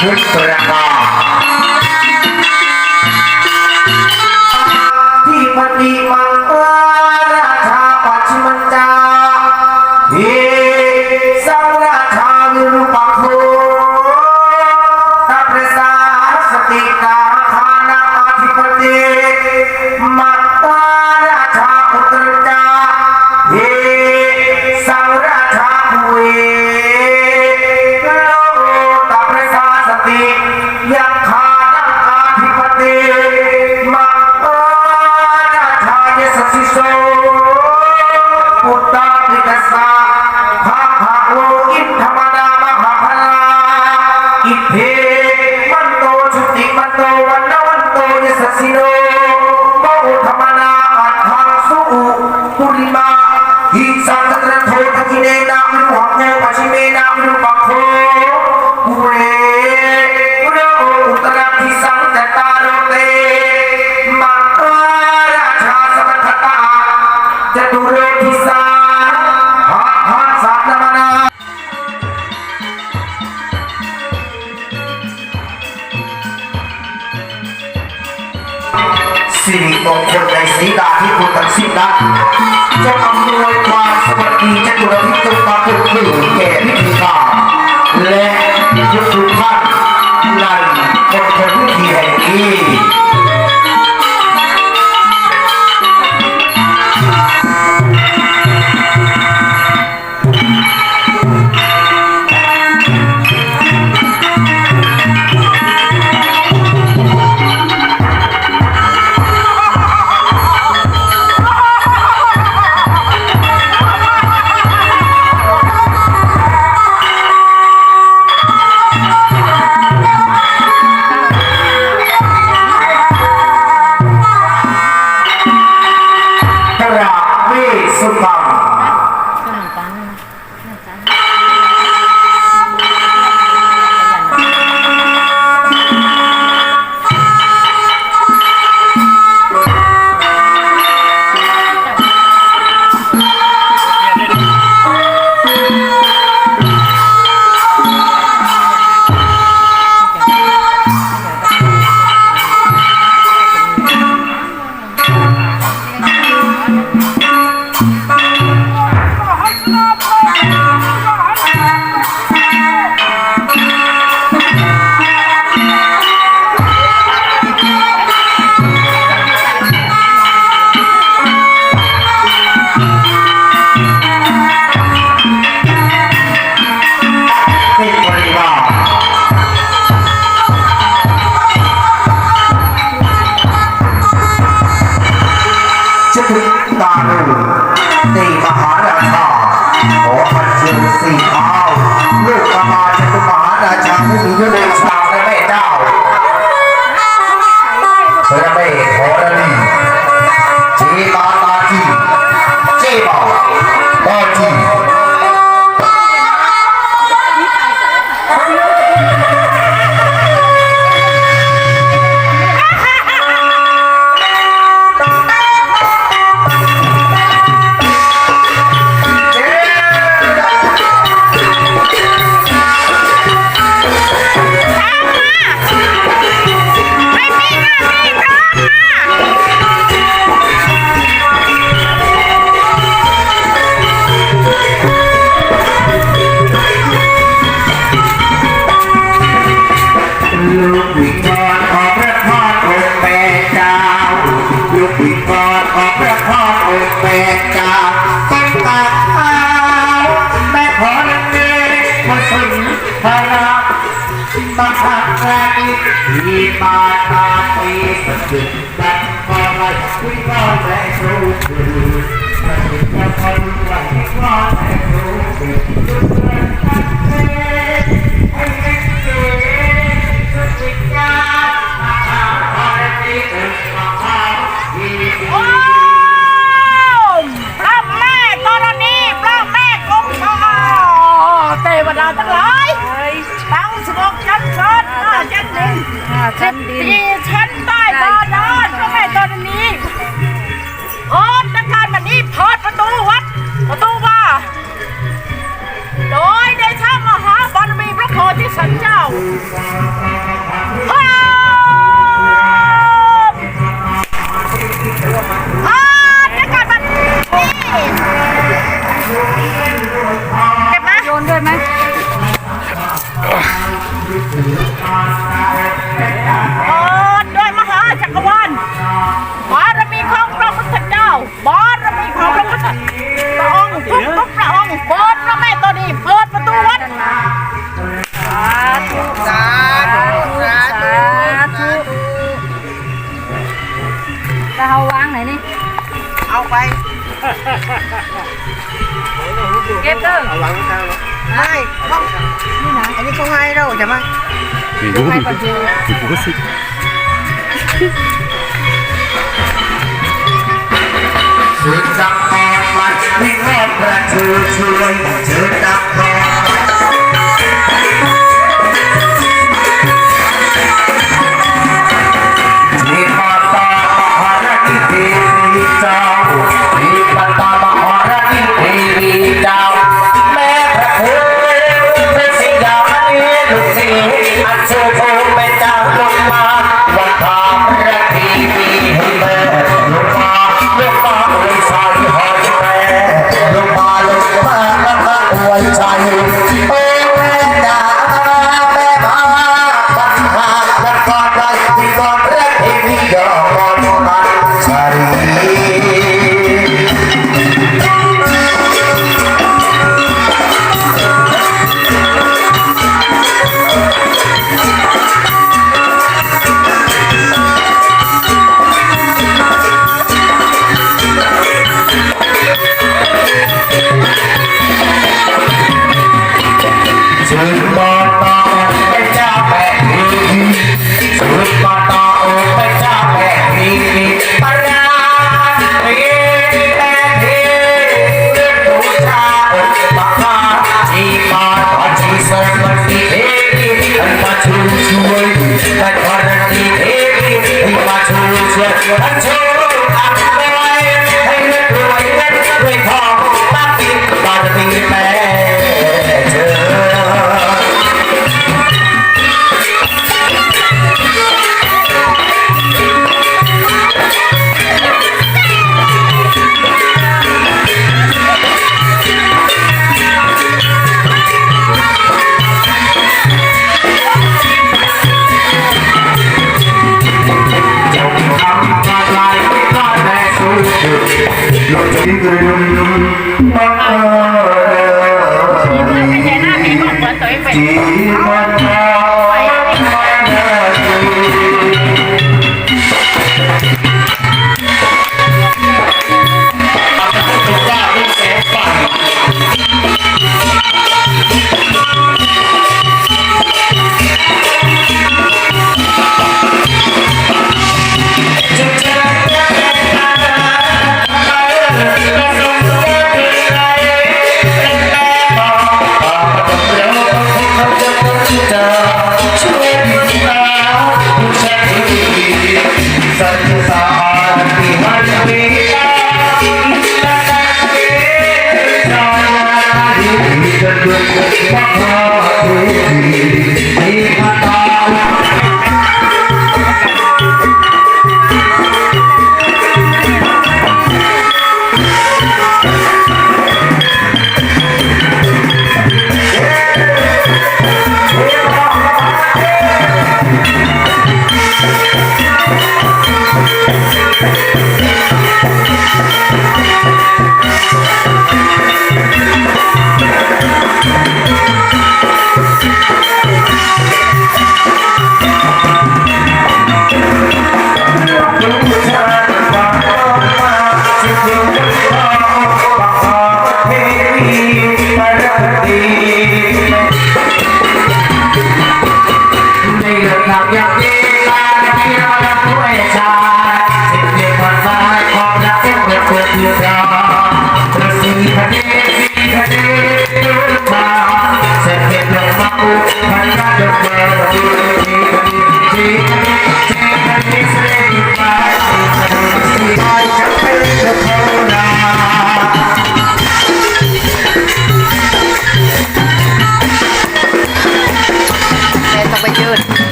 ঝুলিত রাখা Jatuh Rokisa มงคลในสีดาที่คุณตัดสินนั้นจะอำนวยความสวัสดีจะดุลพิจารณาคุณผู้แก่พิธีการและ กจากเป็นตาขาวแม่ขอนันเด็กสุนทรามาหาแรที่มาตาปีสุดดังฟ้าไหลวิวาแม่รู้คือสะดุดดังฟ้าไหลวิวาแม่รู้คื จะเอาวางไหนนี่ เอาไป เก็บเด้อเอาหลังข้างเนาะไม่ต้องนี่นะอันนี้เขาให้เราใช่ไหมไม่รู้ไม่รู้สิชุดจับคอมาที่รอบประตูช่วยชุดจับคอ Jiwa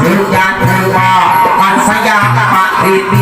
สุญญาเทวาปัญญากะปะทิ